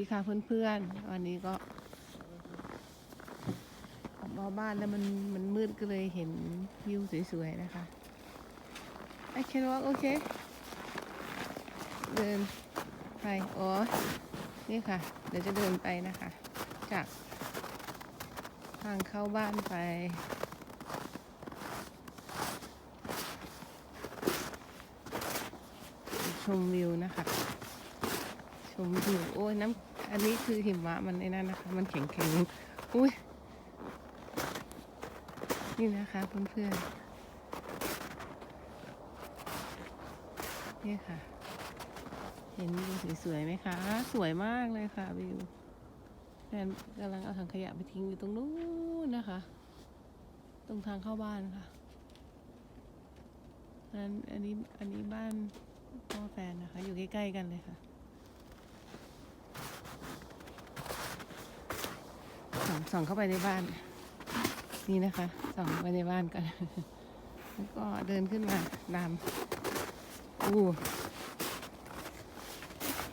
ีค่ะเพื่อนๆ วันนี้ก็มมาบ้านแล้วมันมันมืดก็เลยเห็นวิวสวยๆ นะคะ I can walk okay เดินไปอ๋อ นี่ค่ะ เดี๋ยวจะเดินไปนะคะ จากทางเข้าบ้านไปชมวิวนะคะ ชมวิวโอ้ยน้ำอันนี้คือหิมะมันไอ้นั่นนะคะ มันแข็งแข็งๆอุ้ยนี่นะคะเพื่อนๆนี่ค่ะ เห็นวิวสวยๆไหมคะ สวยมากเลยค่ะวิวแฟนกำลังเอาถังขยะไปทิ้งอยู่ตรงนู้นนะคะ ตรงทางเข้าบ้านค่ะอันอันนี้อันนี้บ้านพ่อแฟนนะคะ อยู่ใกล้ๆกันเลยค่ะ ส่องส่องเข้าไปในบ้าน นี่นะคะส่องไปในบ้านกัน แล้วก็เดินขึ้นมาดามอู้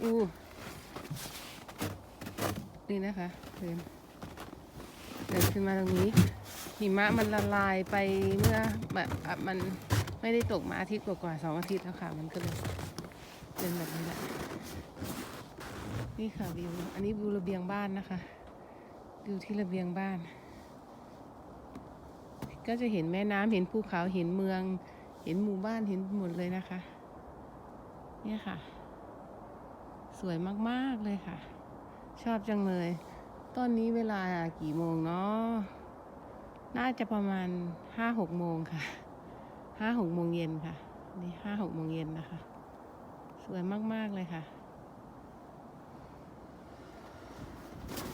อู้นี่นะคะเดินเดินขึ้นมาตรงนี้หิมะมันละลายไปเมื่อแบบมันไม่ได้ตกมาอาทิตย์กว่าๆสองอาทิตย์แล้วค่ะ มันก็เลยเป็นแบบนี้แหละนี่ค่ะวิว อันนี้วิวระเบียงบ้านนะคะ วิวที่ระเบียงบ้าน ก็จะเห็นแม่น้ำเห็นภูเขาเห็นเมือง เห็นหมู่บ้านเห็นหมดเลยนะคะ เนี่ยค่ะ สวยมากๆเลยค่ะ ชอบจังเลย ตอนนี้เวลากี่โมงเนาะน่าจะประมาณห้าหกโมงค่ะห้าหกโมงเย็นค่ะ นี่ห้าหกโมงเย็นนะคะ สวยมาก ๆ เลยค่ะ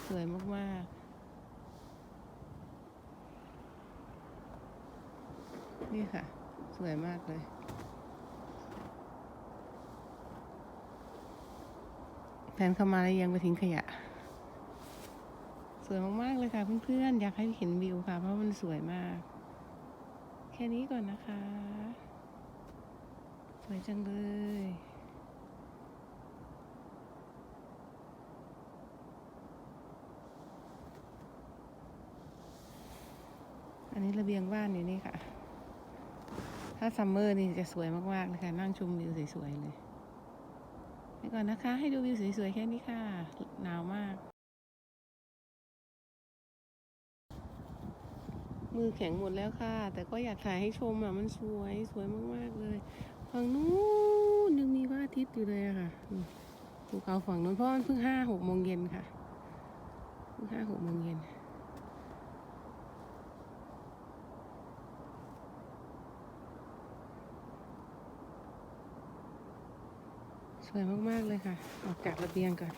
สวยมาก ๆ นี่ค่ะ สวยมากเลยแฟนเข้ามาแล้วยังไปทิ้งขยะ สวยมากๆเลยค่ะเพื่อนๆ อยากให้เห็นวิวค่ะ เพราะมันสวยมาก แค่นี้ก่อนนะคะ สวยจังเลยอันนี้ระเบียงบ้านอยู่นี่ค่ะ ถ้าซัมเมอร์นี่จะสวยมากๆเลยค่ะ นั่งชมวิวสวยๆเลย ไปก่อนนะคะ ให้ดูวิวสวยๆแค่นี้ค่ะ หนาวมาก มือแข็งหมดแล้วค่ะ แต่ก็อยากถ่ายให้ชมอะ มันสวยสวยมากๆเลย ฝั่งนู้นยังมีพระอาทิตย์อยู่เลยอะค่ะภูเขาฝั่งนู้นเพราะมันเพิ่งห้าหกโมงเย็นค่ะเพิ่งห้าหกโมงเย็น วยมาก ๆ เลยค่ะ ออกจากระเบียงก่อน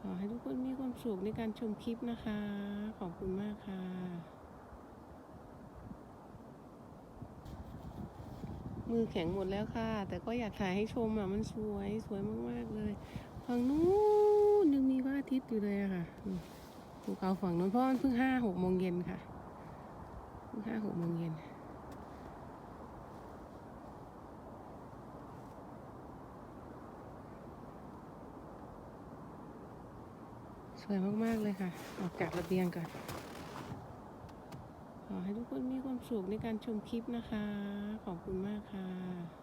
ขอให้ทุกคนมีความสุขในการชมคลิปนะคะ ขอบคุณมากค่ะมือแข็งหมดแล้วค่ะ แต่ก็อยากถ่ายให้ชมอะ มันสวยสวยมากๆเลยฝั่งนู้นยังมีพระอาทิตย์อยู่เลยอะค่ะภูเขาฝั่งนู้นเพราะมันเพิ่งห้าหกโมงเย็นค่ะเพิ่งห้าหกโมงเย็น สวยมาก ๆ เลยค่ะ ออกจากระเบียงก่อน ขอให้ทุกคนมีความสุขในการชมคลิปนะคะ ขอบคุณมากค่ะ